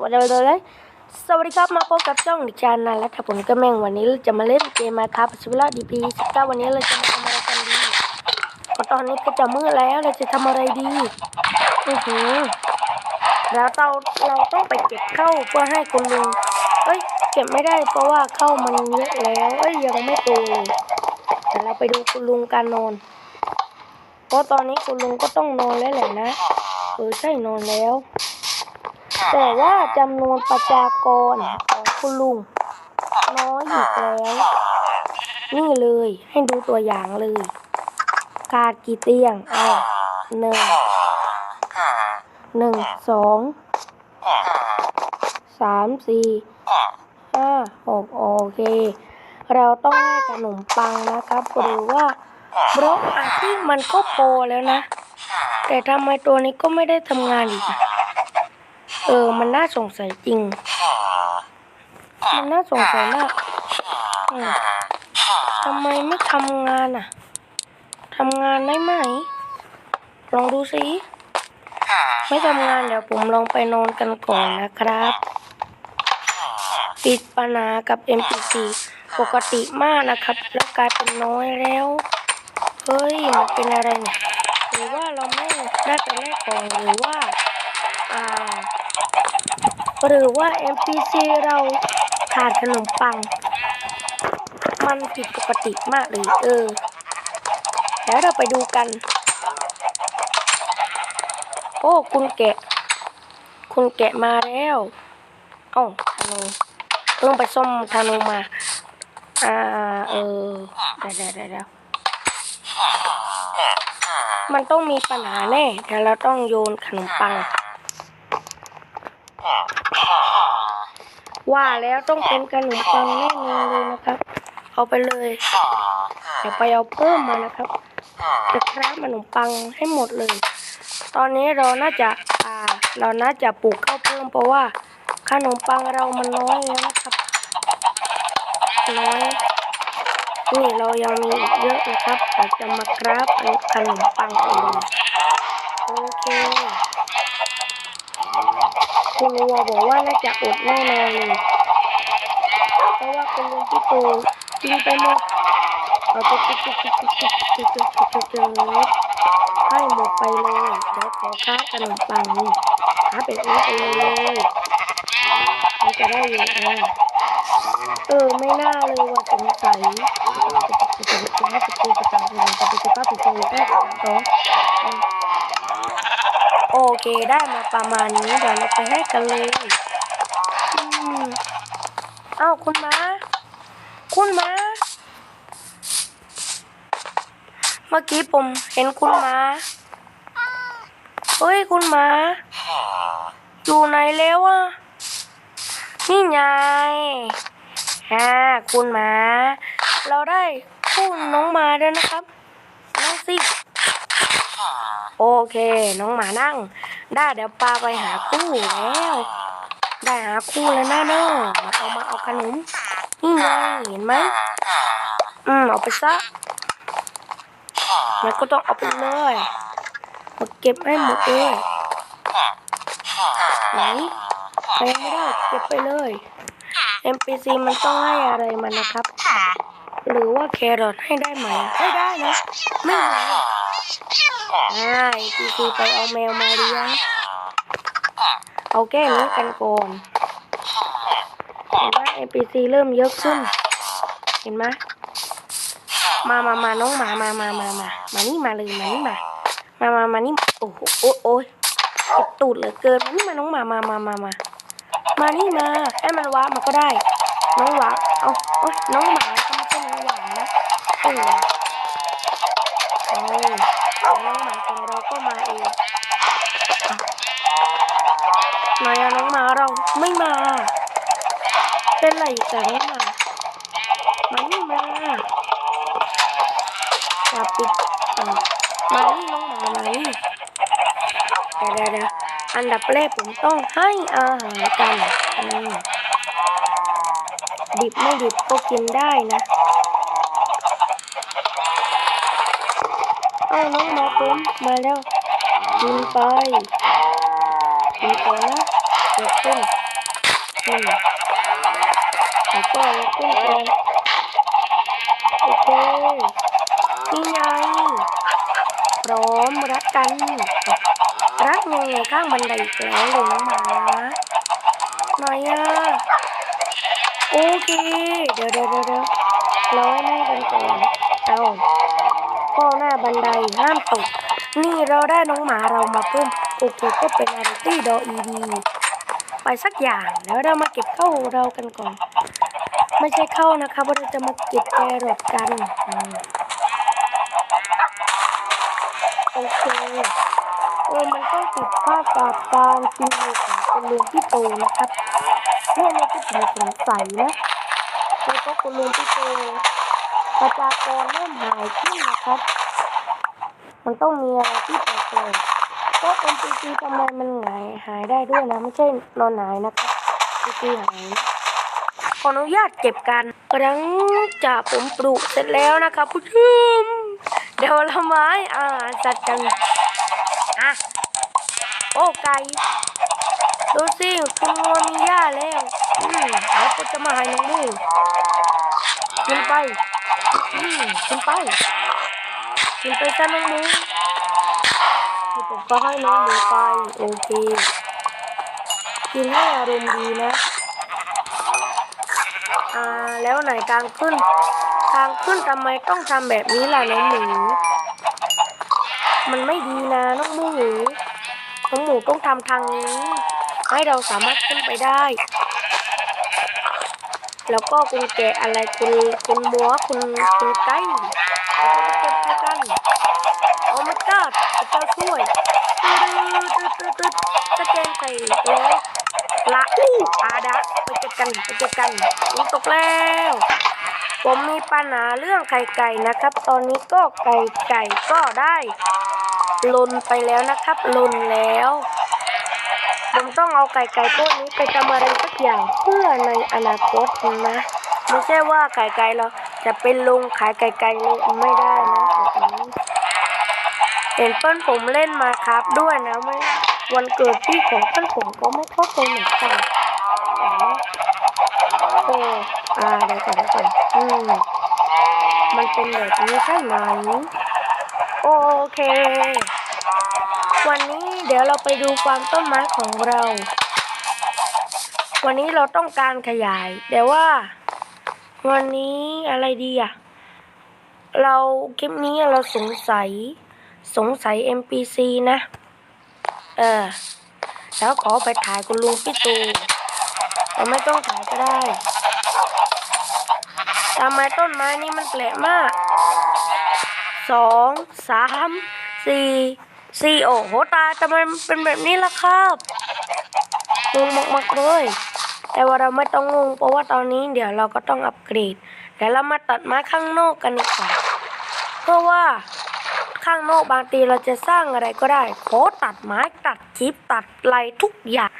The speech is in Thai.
วันเดียวเลยสวัสดีครับมาพบกับช่องดิฉันนะและผมก็แม่งวันนี้เราจะมาเล่นเกมมาครับชิวลาดีพีสิบเก้าวันนี้เราจะมาทำอะไรกันดีก็ตอนนี้ก็จะมืดแล้วเราจะทำอะไรดีอือหือแล้วเราเราต้องไปเก็บเข้าเพื่อให้คุณลุงเอ้ยเก็บไม่ได้เพราะว่าเข้ามันเยอะแล้วเอ้ยยังไม่โตเลยแต่เราไปดูคุณลุงการนอนเพราะตอนนี้คุณลุงก็ต้องนอนแล้วแหละนะเออใช่นอนแล้ว แต่ว่าจำนวนประชากรของคุณลุง น้อยอีกแล้ว นี่เลยให้ดูตัวอย่างเลยขาดกี่เตียงเอาหนึ่งหนึ่งสองสามสี่ห้าหกโอเค เราต้องให้ขนมปังนะครับหรือว่าบล็อกอาชีพมันก็พอแล้วนะ แต่ทำไมตัวนี้ก็ไม่ได้ทำงานอีก อะเออมันน่าสงสัยจริง มันน่าสงสัยมากอืมทำไมไม่ทำงานอะทำงานได้ไหม ลองดูสิไม่ทำงานเดี๋ยวผมลองไปนอนกันก่อนนะครับ ติดปัญหากับ NPC ปกติมากนะครับ แล้วกลายเป็นน้อยแล้ว เฮ้ย มันเป็นอะไรเนี่ย หรือว่าเราไม่ได้ไปแลกของหรือว่า อ่า หรือว่า NPC เราขาดขนมปัง มันผิดปกติมากเลยเออ แล้วเราไปดูกัน โอ้คุณแกะ คุณแกะมาแล้วเอ้าธนูลงไปซ่อมธนูมา อ่า เออได้ได้ได้แล้วมันต้องมีปัญหาแน่เดี๋ยวเราต้องโยนขนมปัง ว่าแล้วต้องเป็นขนมปังแน่นอนเลยนะครับ เอาไปเลยเดี๋ยวไปเอาเพิ่มมานะครับจะคราบขนมปังให้หมดเลย ตอนนี้เราน่าจะอ่าเราน่าจะปลูกข้าวเพิ่มเพราะว่าขนมปังเรามันน้อยแล้วนะครับน้อยนี่เรายังมีอีกเยอะนะครับเราจะมาคราบขนมปังเองโอเค คุณวัวบอกว่าน่าจะอดแน่นอนเลยเพราะว่าคุณลุงพี่โตกินไปหมดเอาไปจุดจุดจุดจุดจุดจุดจุดจุดจุดจุดให้หมดไปเลยเดี๋ยวขอค้าขนมปังนี่ค้าเป็นนี้ไปเลยมันจะได้เยอะนะเออไม่น่าเลยว่าสงสัย โอเคได้มาประมาณนี้เดี๋ยวเราไปให้กันเลยอืมเอ้าคุณมา คุณมา เมื่อกี้ผมเห็นคุณมา เฮ้ยคุณมา อยู่ไหนแล้วอะนี่ไงฮ่าคุณมา เราได้คู่น้องหมาด้วยนะครับนั่งสิ โอเค น้องหมานั่ง ได้เดี๋ยวปาไปหาคู่แล้ว ได้หาคู่แล้วนะเนอะมาเอามาเอาขนมนี่ไงเห็นไหมอืมเอาไปซะแล้วก็ต้องเอาไปเลยมาเก็บให้หมดเลยไหนใครยังไม่ได้เก็บไปเลย NPC มันต้องให้อะไรมันนะครับ หรือว่าแครอทให้ได้ไหมให้ได้นะไม่ไหว อ่า NPC ไปเอาแมวมาเลี้ยงเอาแก้นี้กันก่อนเห็นไหม NPC เริ่มเยอะขึ้น เห็นไหมมามามาน้องหมามามามามามานี่มาเลยมานี่มา มามามานี่โอ้โหโอ้ยเจ็บตูดเหลือเกินมานี่มาน้องหมามามามามามานี่มาให้มันว้ามันก็ได้ น้องหวาเอาโอ้ยน้องหมาเขาไม่ใช่น้องหวานะเออโอ้ น้องหมาของเราก็มาเองนอะน้องหมาเราไม่มา เป็นไรแต่น้องหมามานี่มาอย่าปิดอะมานี่น้องหมามานี่เดี๋ยวเดี๋ยวอันดับแรกผมต้องให้อาหารกันอืมดิบไม่ดิบก็กินได้นะ อาน้องหมาผมมาแล้วกินไปกินไปนะเกิดขึ้นขึ้นแล้วก็ยกขึ้นก่อนโอเคนี่ไงพร้อมรักกัน รักยังไงข้างบันไดอีกแล้วหลงหมาหน่อยอะโอเค เดี๋ยวเดี๋ยวเดี๋ยวเดี๋ยวร้อยแม่กันก่อนเอา ข้อหน้าบันไดห้ามตก นี่เราได้น้องหมาเรามาเพิ่มโอเคก็เป็นอาริตี้ดออีดีไปสักอย่างแล้วเรามาเก็บเข้าเรากันก่อน ไม่ใช่เข้านะคะเราจะมาเก็บแครอทกันโอเคเออมันต้องติดภาพกับการกินมือของคุณลุงพี่โตนะครับเนี่ยในที่ผมสงสัยนะโดยเฉพาะคุณลุงพี่โต ประชากรเริ่มหายขึ้นนะครับ มันต้องมีอะไรที่แปลกๆก็เป็นปีซีทำไมมันหายหายได้ด้วยนะ ไม่ใช่นอนหายนะครับปีซีหายขออนุญาตเก็บกันหลังจากผมปลูกเสร็จแล้วนะครับผู้ชมเดี๋ยวเราไม้อ่าจัดกันอะโอ้ไก่ดูสิคุณงัวมีหญ้าแล้วอืมแล้วก็จะมาห้น้องมู กินไปอืมกินไปกินไปซะน้องหมูผมก็ให้น้องหมูไปโอเคกินให้อารมณ์ดีนะอ่าแล้วไหนทางขึ้นทางขึ้นทำไมต้องทำแบบนี้ล่ะน้องหมู มันไม่ดีนะน้องหมู น้องหมูต้องทำทางนี้ ให้เราสามารถขึ้นไปได้ แล้วก็คุณแกะอะไรคุณคุณบัวคุณคุณไก่เราจะเก็บไปกันโอ้ my god พระเจ้าช่วยตึ๊ดตึดตึดสแกนใส่แล้วละอู้อาดะไปเจอกันไปเจอกันมันตกแล้วผมมีปัญหาเรื่องไข่ไก่นะครับ ตอนนี้ก็ไก่ไก่ก็ได้ลนไปแล้วนะครับลนแล้ว ผมต้องเอาไก่ไก่ตัวนี้ไปทำอะไรสักอย่างเพื่อในอนาคตนะ ไม่ใช่ว่าไก่ไก่เราจะเป็นลุงขายไก่ไก่เลยไม่ได้นะเห็นเพื่อนผมเล่นมาครับด้วยนะไม่วันเกิดพี่ของเพื่อนผมก็ไม่เข้าใจเหมือนกันอ๋อโอ้อ่าเดี๋ยวก่อนเดี๋ยวก่อนอืมมันเป็นแบบนี้ใช่ไหมโอเค วันนี้ เดี๋ยวเราไปดูความต้นไม้ของเรา วันนี้เราต้องการขยาย แต่ว่า วันนี้อะไรดีอะเราคลิปนี้เราสงสัยสงสัย MPC นะ เออ แล้วขอไปถ่ายคุณลุงพี่ตูเราไม่ต้องถ่ายก็ได้ทำไมต้นไม้นี่มันแปลกมากสองสามสี่ ซีโอโหตาแต่มันเป็นแบบนี้ล่ะครับงงมากๆเลย แต่ว่าเราไม่ต้องงงเพราะว่าตอนนี้เดี๋ยวเราก็ต้องอัปเกรดเดี๋ยวเรามาตัดไม้ข้างนอกกันดีกว่าเพราะว่าข้างนอกบางทีเราจะสร้างอะไรก็ได้ขอตัดไม้ตัดคลิปตัดไรทุกอย่าง